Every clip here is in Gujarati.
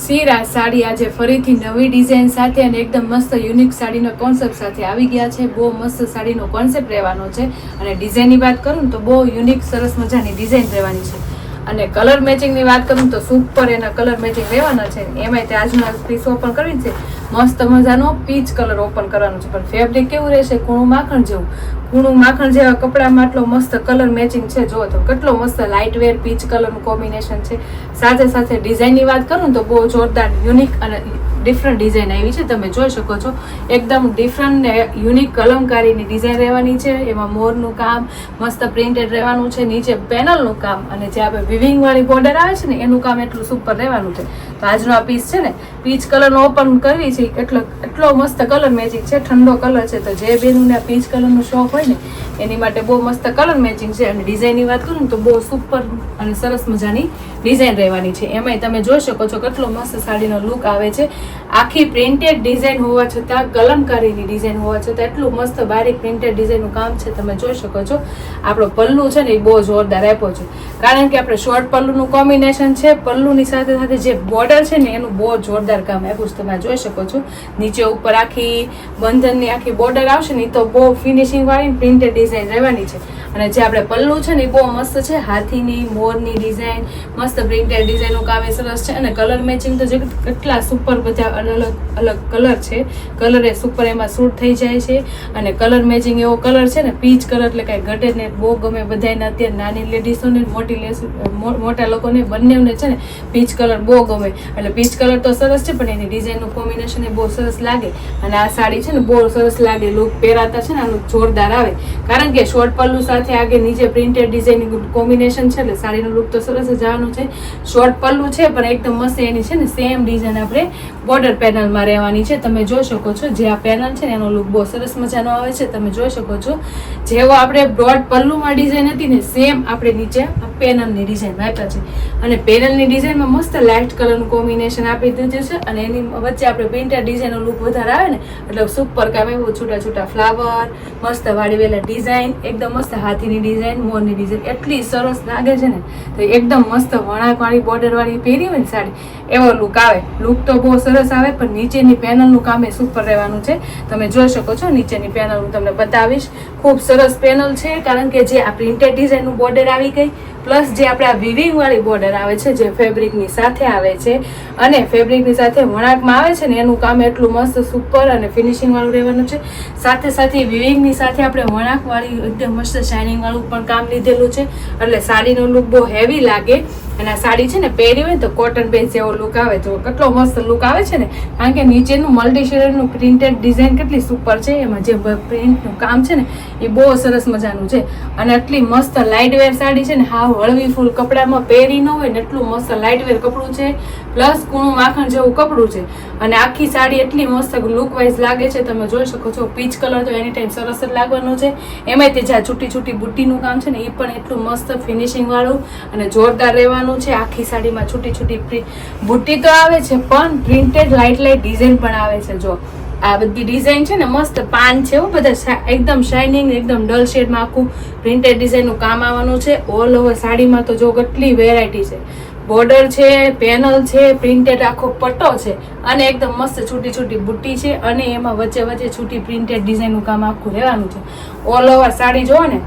સીરા સાડી આજે ફરીથી નવી ડિઝાઇન સાથે અને એકદમ મસ્ત યુનિક સાડીનો કોન્સેપ્ટ સાથે આવી ગયા છે. બહુ મસ્ત સાડીનો કોન્સેપ્ટ રહેવાનો છે. અને ડિઝાઇનની વાત કરું તો બહુ યુનિક સરસ મજાની ડિઝાઇન રહેવાની છે. અને કલર મેચિંગની વાત કરું તો સુપર એના કલર મેચિંગ રહેવાના છે. એમાંય તે આજનો પીસ ઓપન કરવી છે. મસ્ત મજાનો પીચ કલર ઓપન કરવાનો છે. પણ ફેબ્રિક કેવું રહેશે? કૂણું માખણ જેવું. કૂણું માખણ જેવા કપડામાં આટલો મસ્ત કલર મેચિંગ છે. જો તો કેટલો મસ્ત લાઇટ વેર પીચ કલરનું કોમ્બિનેશન છે. સાથે સાથે ડિઝાઇનની વાત કરું તો બહુ જોરદાર યુનિક અને ડિફરન્ટ ડિઝાઇન આવી છે. તમે જોઈ શકો છો, એકદમ ડિફરન્ટ ને યુનિક કલમકારીની ડિઝાઇન રહેવાની છે. એમાં મોરનું કામ, મસ્ત પ્રિન્ટેડ રહેવાનું છે. નીચે પેનલનું કામ અને જે આપણે વિવિંગ વાળી બોર્ડર આવે છે ને, એનું કામ એટલું સુપર રહેવાનું છે. તો આજનો આ પીસ છે ને પીચ કલરનો ઓપન કરવી છે, એટલો એટલો મસ્ત કલર મેચિંગ છે, ઠંડો કલર છે. તો જે બેનને પીચ કલરનો શોખ હોય ને, એની માટે બહુ મસ્ત કલર મેચિંગ છે. અને ડિઝાઇનની વાત કરું ને, તો બહુ સુપર અને સરસ મજાની ડિઝાઇન રહેવાની છે. એમાંય તમે જોઈ શકો છો કેટલો મસ્ત સાડીનો લુક આવે છે. આખી પ્રિન્ટેડ ડિઝાઇન હોવા છતાં, કલમકારીની ડિઝાઇન હોવા છતાં, એટલું મસ્ત બારીક પ્રિન્ટેડ ડિઝાઇનનું કામ છે. તમે જોઈ શકો છો. આપણો પલ્લુ છે ને, એ બહુ જોરદાર આપ્યો છે. કારણ કે આપણે શોર્ટ પલ્લુનું કોમ્બિનેશન છે. પલ્લુની સાથે સાથે જે બોર્ડર છે ને, એનું બહુ જોરદાર કામ આપ્યું છે જોઈ શકો છો. નીચે ઉપર આખી બંધનની આખી બોર્ડર આવશે ને તો બહુ ફિનિશિંગ વાળી પ્રિન્ટેડ ડિઝાઇન રહેવાની છે. અને જે આપણે પલ્લું છે ને એ બહુ મસ્ત છે. હાથીની, મોરની ડિઝાઇન મસ્ત પ્રિન્ટેડ ડિઝાઇનનું કામ એ સરસ છે. અને કલર મેચિંગ તો જે કેટલા સુપર બધા અલગ અલગ કલર છે. કલર એ સુપર એમાં સૂટ થઈ જાય છે. અને કલર મેચિંગ એવો કલર છે ને પીચ કલર એટલે કાંઈ ઘટે ને બહુ ગમે બધાને અત્યારે નાની લેડીઝોને મોટી લેસ મોટા લોકોને બંનેને છે ને પીચ કલર બહુ ગમે. એટલે પીચ કલર તો સરસ છે, પણ એની ડિઝાઇનનું કોમ્બિનેશન એ બહુ સરસ લાગે. અને આ સાડી છે ને, બહુ સરસ લાગે. લુક પહેરાતા છે ને, આનું જોરદાર આવે. કારણ કે શોર્ટ પલ્લુ સાથે આગળ નીચે પ્રિન્ટેડ ડિઝાઇન કોમ્બિનેશન છે, એટલે સાડીનો લુક તો સરસ જ આવવાનું છે. શોર્ટ પલ્લુ છે, પણ એકદમ મસ્ત એની છે ને સેમ ડિઝાઇન આપણે બોર્ડર પેનલમાં રહેવાની છે. તમે જોઈ શકો છો, જે આ પેનલ છે ને, એનો લુક બહુ સરસ મજાનો આવે છે. તમે જોઈ શકો છો, જેવો આપણે બ્રોડ પલ્લુમાં ડિઝાઇન હતી ને સેમ આપણે નીચે પેનલની ડિઝાઇન આપ્યા છે. અને પેનલની ડિઝાઇનમાં મસ્ત લાઇટ કલરનું કોમ્બિનેશન આપી દીધું છે. અને એની વચ્ચે આપણે પ્રિન્ટેડ ડિઝાઇનનો લુક વધારે આવે ને, એટલે સુપર કામ એવું છૂટા છૂટા ફ્લાવર મસ્ત વાળીવેલા ડિઝાઇન એકદમ મસ્ત હાથીની ડિઝાઇન મોરની ડિઝાઇન એટલી સરસ લાગે છે ને, તો એકદમ મસ્ત વણાકવાળી બોર્ડર વાળી પહેરી હોય ને સાડી એવો લુક આવે. લુક તો બહુ સરસ આવે, પણ નીચેની પેનલનું કામ એ સુપર રહેવાનું છે. તમે જોઈ શકો છો, નીચેની પેનલ હું તમને બતાવીશ. ખૂબ સરસ પેનલ છે, કારણ કે જે આ પ્રિન્ટેડ ડિઝાઇનનું બોર્ડર આવી ગઈ પ્લસ જે આપણે આ વિવિંગવાળી બોર્ડર આવે છે, જે ફેબ્રિકની સાથે આવે છે. અને ફેબ્રિકની સાથે વણાકમાં આવે છે ને, એનું કામ એટલું મસ્ત સુપર અને ફિનિશિંગવાળું રહેવાનું છે. સાથે સાથે વિવિંગની સાથે આપણે વણાકવાળી એકદમ મસ્ત શાઇનિંગ વાળું પણ કામ લીધેલું છે. એટલે સાડીનો લુક બહુ હેવી લાગે. અને સાડી છે ને પહેરી હોય ને તો કોટન બેઝ જેવો લુક આવે જો કેટલો મસ્ત લુક આવે છે ને. કારણ કે નીચેનું મલ્ટી શેડનું પ્રિન્ટેડ ડિઝાઇન કેટલી સુપર છે, એમાં જે પ્રિન્ટનું કામ છે ને એ બહુ સરસ મજાનું છે. અને આટલી મસ્ત લાઇટવેર સાડી છે ને, હાવ હળવી ફૂલ કપડામાં પહેરી ન હોય ને એટલું મસ્ત લાઇટવેર કપડું છે પ્લસ કૂણું માખણ જેવું કપડું છે. અને આખી સાડી એટલી મસ્ત લુકવાઇઝ લાગે છે, તમે જોઈ શકો છો પીચ કલર તો એની ટાઈમ સરસ જ લાગવાનો છે. એમાંય તે જ્યાં છૂટી છૂટી બુટ્ટીનું કામ છે ને, એ પણ એટલું મસ્ત ફિનિશિંગવાળું અને જોરદાર રહેવાનું છે. આખી સાડીમાં છૂટી છૂટી બુટ્ટી તો આવે છે, પણ પ્રિન્ટેડ લાઇટ લાઇટ ડિઝાઇન પણ આવે છે, જો. આ બધી ડિઝાઇન છે ને મસ્ત પાન છે બધા એકદમ શાઇનિંગ એકદમ ડલ શેડમાં આખું પ્રિન્ટેડ ડિઝાઇનનું કામ આવવાનું છે. ઓલ ઓવર સાડીમાં તો જો કેટલી વેરાયટી છે. બોર્ડર છે પેનલ છે પ્રિન્ટેડ આખો પટ્ટો છે અને એકદમ મસ્ત છૂટી છૂટી બુટ્ટી છે અને એમાં વચ્ચે વચ્ચે છૂટી પ્રિન્ટેડ ડિઝાઇનનું કામ આખું રહેવાનું છે. ઓલ ઓવર સાડી જુઓ ને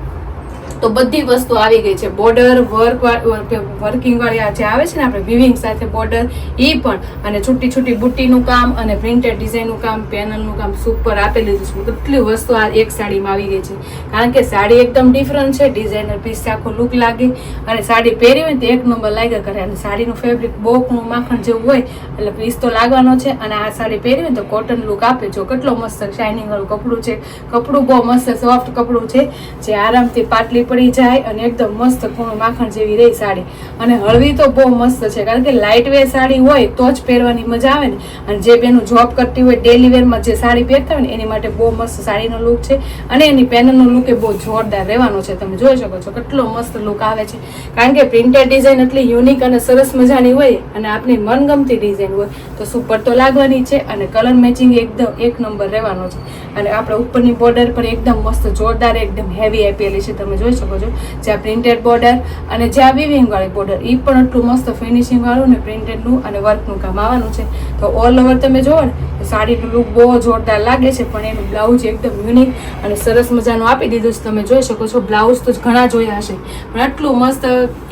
તો બધી વસ્તુ આવી ગઈ છે. બોર્ડર વર્ક વર્કિંગ વાળી જે આવે છે ને આપણે વિવિંગ સાથે બોર્ડર એ પણ. અને છૂટી છૂટી બુટ્ટીનું કામ અને પ્રિન્ટેડ ડિઝાઇનનું કામ પેનલનું કામ સુપર આપેલું છે. કેટલી વસ્તુ આ એક સાડીમાં આવી ગઈ છે. કારણ કે સાડી એકદમ ડિફરન્ટ છે ડિઝાઇનર પીસ આખો લુક લાગે. અને સાડી પહેરી હોય તો એક નંબર લાગ્યા કરે. અને સાડીનું ફેબ્રિક બોકનું માખણ જેવું હોય, એટલે પીસ તો લાગવાનો છે. અને આ સાડી પહેરી હોય તો કોટન લુક આપે. જો કેટલો મસ્ત શાઇનિંગ વાળું કપડું છે. કપડું બહુ મસ્ત સોફ્ટ કપડું છે. જે આરામથી પાટલી પડી જાય અને એકદમ મસ્ત કૂણું માખણ જેવી રહી સાડી. અને હળવી તો બહુ મસ્ત છે, કારણ કે લાઇટ વેર સાડી હોય તો જ પહેરવાની મજા આવે ને. અને જે બેનું જોબ કરતી હોય ડેલી વેરમાં જે સાડી પહેરતા હોય ને, એની માટે બહુ મસ્ત સાડીનો લુક છે. અને એની પેનલનો લુક એ બહુ જોરદાર રહેવાનો છે, તમે જોઈ શકો છો કેટલો મસ્ત લુક આવે છે. કારણ કે પ્રિન્ટેડ ડિઝાઇન એટલી યુનિક અને સરસ મજાની હોય અને આપની મનગમતી ડિઝાઇન હોય, તો સુપર તો લાગવાની છે અને કલર મેચિંગ એકદમ એક નંબર રહેવાનો છે. અને આપણે ઉપરની બોર્ડર પર એકદમ મસ્ત જોરદાર, એકદમ હેવી આપેલી છે, તમે જોઈ જોઈ શકો છો. જ્યાં પ્રિન્ટેડ બોર્ડર અને જ્યાં વિવિંગવાળી બોર્ડર એ પણ એટલું મસ્ત ફિનિશિંગવાળું ને પ્રિન્ટેડનું અને વર્કનું કામ આવવાનું છે. તો ઓલ ઓવર તમે જોવો ને સાડીનું લુક બહુ જોરદાર લાગે છે, પણ એનું બ્લાઉઝ એકદમ યુનિક અને સરસ મજાનું આપી દીધું છે. તમે જોઈ શકો છો બ્લાઉઝ તો ઘણા જોયા હશે. પણ આટલું મસ્ત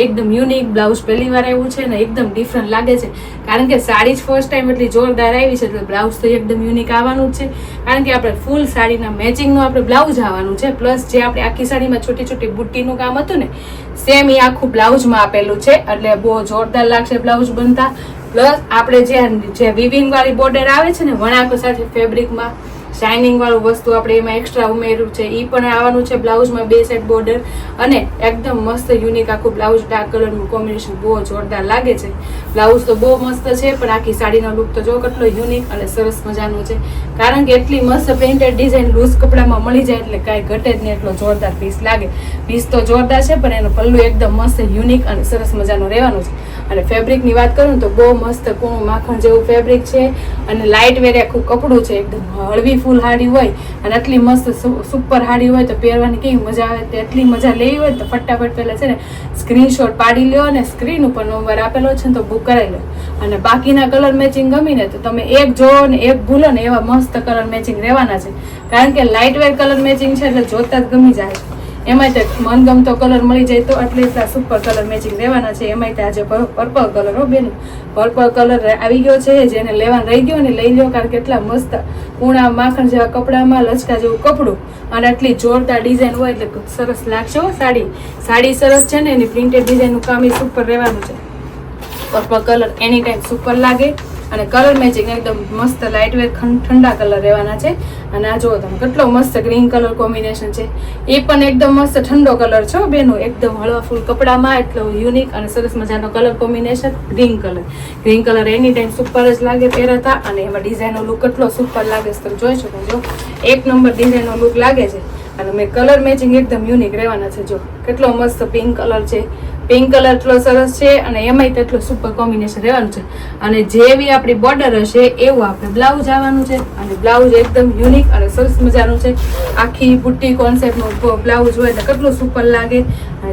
એકદમ યુનિક બ્લાઉઝ પહેલી વાર આવ્યું છે ને એકદમ ડિફરન્ટ લાગે છે. કારણ કે સાડી જ ફર્સ્ટ ટાઈમ એટલી જોરદાર આવી છે, એટલે બ્લાઉઝ તો એકદમ યુનિક આવવાનું જ છે. કારણ કે આપણે ફૂલ સાડીના મેચિંગનું આપણે બ્લાઉઝ આવવાનું છે. પ્લસ જે આપણે આખી સાડીમાં છોટી છોટી બુટ્ટીનું કામ હતું ને સેમ એ આખું બ્લાઉઝમાં આપેલું છે, એટલે બહુ જોરદાર લાગશે બ્લાઉઝ બનતા. પ્લસ આપણે જે જે વિવિંગ વાળી બોર્ડર આવે છે ને, વણાકો સાથે ફેબ્રિકમાં શાઇનિંગ વાળું વસ્તુ આપણે એમાં એક્સ્ટ્રા ઉમેર્યું છે એ પણ આવવાનું છે બ્લાઉઝમાં બે સેટ બોર્ડર અને એકદમ મસ્ત યુનિક આખું બ્લાઉઝ ડાર્ક કલરનું કોમ્બિનેશન બહુ જોરદાર લાગે છે. બ્લાઉઝ તો બહુ મસ્ત છે, પણ આખી સાડીનો લુક તો જો કેટલો યુનિક અને સરસ મજાનો છે. કારણ કે એટલી મસ્ત પ્રિન્ટેડ ડિઝાઇન લૂઝ કપડામાં મળી જાય એટલે કાંઈ ઘટે જ નહીં, એટલો જોરદાર પીસ લાગે. પીસ તો જોરદાર છે, પણ એનો પલ્લુ એકદમ મસ્ત યુનિક અને સરસ મજાનો રહેવાનું છે. અને ફેબ્રિકની વાત કરું તો બહુ મસ્ત કૂણું માખણ જેવું ફેબ્રિક છે. અને લાઇટ વેર આખું કપડું છે, એકદમ હળવી ફૂલ હાડી હોય અને આટલી મસ્ત સુપર હાડી હોય તો પહેરવાની કેવી મજા આવે? તો એટલી મજા લેવી હોય તો ફટાફટ પહેલાં છે ને સ્ક્રીનશોટ પાડી લ્યો અને સ્ક્રીન ઉપર નંબર આપેલો છે ને તો બુક કરાવી લો અને બાકીના કલર મેચિંગ ગમીને તો તમે એક જોવો ને એક ભૂલો ને એવા મસ્ત કલર મેચિંગ રહેવાના છે. કારણ કે લાઇટ વેર કલર મેચિંગ છે એટલે જોતા જ ગમી જાય છે. એમાંય તે મનગમતો કલર મળી જાય તો એટલે એટલા સુપર કલર મેચિંગ લેવાના છે. એમાંય તે આજે પર્પલ કલર હો બેન. પર્પલ કલર આવી ગયો છે, જેને લેવાનું રહી ગયો ને લઈ લો કારણ કે એટલા મસ્ત પૂણા માખણ જેવા કપડામાં લચકા જેવું કપડું અને આટલી જોરદાર ડિઝાઇન હોય એટલે સરસ લાગશે હો સાડી. સાડી સરસ છે ને એની પ્રિન્ટેડ ડિઝાઇનનું કામ એ સુપર રહેવાનું છે. Purple colour any time super લાગે. અને કલર મેચિંગ એકદમ મસ્ત લાઇટ વેર ઠંડા કલર રહેવાના છે. અને આ જુઓ તમે, કેટલો મસ્ત ગ્રીન કલર કોમ્બિનેશન છે. એ પણ એકદમ મસ્ત ઠંડો કલર છે બેનો. એકદમ હળવા ફૂલ કપડામાં એટલો યુનિક અને સરસ મજાનો colour combination green colour green colour any time super જ લાગે પહેરતા અને એમાં ડિઝાઇનનો લુક કેટલો સુપર લાગે છે તમે જોઈ શકો છો. એક નંબર ડિઝાઇનનો લુક લાગે છે. અને મેં કલર મેચિંગ એકદમ યુનિક રહેવાના છે, જો. કેટલો મસ્ત પિંક કલર છે. પિંક કલર એટલો સરસ છે અને એમાંય તેટલું સુપર કોમ્બિનેશન રહેવાનું છે. અને જેવી આપણી બોર્ડર હશે, એવું આપણે બ્લાઉઝ આવવાનું છે. અને બ્લાઉઝ એકદમ યુનિક અને સરસ મજાનું છે. આખી બુટ્ટી કોન્સેપ્ટનું બ્લાઉઝ હોય એટલે કેટલું સુપર લાગે.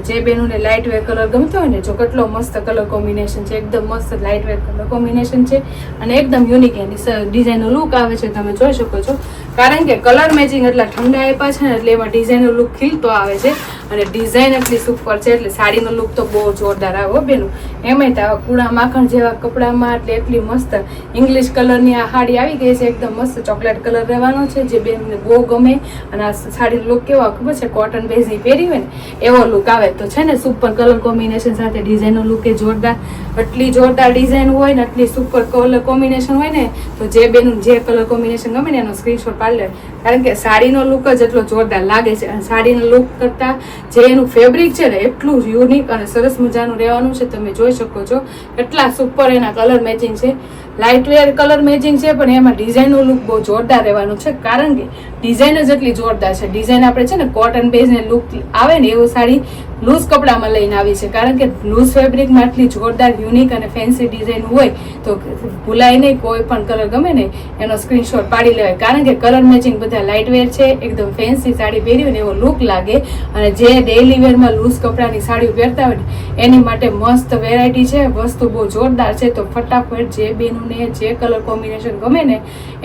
જે બેનોને લાઇટ વેર કલર ગમતો હોય ને, જો કેટલો મસ્ત કલર કોમ્બિનેશન છે, એકદમ મસ્ત લાઇટ વેર કલર કોમ્બિનેશન છે અને એકદમ યુનિક એની ડિઝાઇનનો લુક આવે છે, તમે જોઈ શકો છો. કારણ કે કલર મેચિંગ એટલા ઠંડા આપ્યા છે ને, એટલે એમાં ડિઝાઇનનો લુક ખીલતો આવે છે. અને ડિઝાઇન એટલી સુપર છે એટલે સાડીનો લુક તો બહુ જોરદાર આવે બેનું. એમાંય તો કુડા માખણ જેવા કપડામાં એટલે એટલી મસ્ત ઇંગ્લિશ કલરની આ સાડી આવી ગઈ છે, એકદમ મસ્ત ચોકલેટ કલર રહેવાનો છે, જે બેનને બહુ ગમે. અને આ સાડીનો લુક કેવો ખબર છે? કોટન બેઝની પહેરી હોય ને, એવો લુક આવે. તો છે ને સુપર કલર કોમ્બિનેશન સાથે ડિઝાઇનનો લુક એ જોરદાર. એટલી જોરદાર ડિઝાઇન હોય ને એટલી સુપર કલર કોમ્બિનેશન હોય ને, તો જે બેનું જે કલર કોમ્બિનેશન ગમે ને એનો સ્ક્રીનશોટ પાડી લે. કારણ કે સાડીનો લુક જ એટલો જોરદાર લાગે છે. અને સાડીનો લુક કરતાં જે એનું ફેબ્રિક છે ને એટલું યુનિક અને સરસ મજાનું રહેવાનું છે. તમે જોઈ શકો છો એટલા સુપર એના કલર મેચિંગ છે. લાઇટ વેર કલર મેચિંગ છે, પણ એમાં ડિઝાઇનનું લુક બહુ જોરદાર રહેવાનું છે. કારણ કે ડિઝાઇન જ એટલી જોરદાર છે. ડિઝાઇન આપણે છે ને કોટન બેઝ ને લુક આવે ને એવું સાડી લૂઝ કપડામાં લઈને આવી છે. કારણ કે લૂઝ ફેબ્રિકમાં આટલી જોરદાર યુનિક અને ફેન્સી ડિઝાઇન હોય તો ભૂલાય નહીં, કોઈ પણ કલર ગમે ને એનો સ્ક્રીનશોટ પાડી લેવાય. કારણ કે કલર મેચિંગ બધા લાઇટ વેર છે, એકદમ ફેન્સી સાડી પહેરી ને એવો લુક લાગે. અને જે ડેઇલી વેરમાં લૂઝ કપડાની સાડીઓ પહેરતા હોય એની માટે મસ્ત વેરાયટી છે, વસ્તુ બહુ જોરદાર છે. તો ફટાફટ જે બેનુને, જે કલર કોમ્બિનેશન ગમે ને,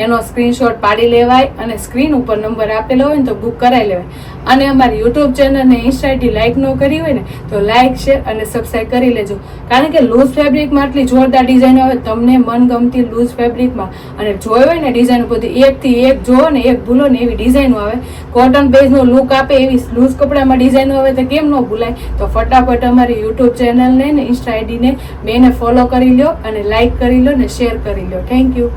એનો સ્ક્રીનશોટ પાડી લેવાય અને સ્ક્રીન ઉપર નંબર આપેલો હોય ને તો બુક કરાવી લેવાય. અને અમારી યુટ્યુબ ચેનલ ને ઇન્સ્ટા આઈડી લાઈક ન કરી હોય ને, તો લાઇક શેર અને સબસ્ક્રાઈબ કરી લેજો. કારણ કે લૂઝ ફેબ્રિકમાં આટલી જોરદાર ડિઝાઇન આવે, તમને મનગમતી લૂઝ ફેબ્રિકમાં અને જોયો હોય ને ડિઝાઇન બધી એકથી એક જોવો ને, એક ભૂલો ને એવી ડિઝાઇનો આવે. કોટન બેઝનો લુક આપે એવી લૂઝ કપડામાં ડિઝાઇનો આવે, તો કેમ ન ભૂલાય? તો ફટાફટ અમારી યુટ્યુબ ચેનલને ને ઇન્સ્ટા આઈડીને બેને ફોલો કરી લો અને લાઇક કરી લો ને શેર કરી લો થેન્ક યુ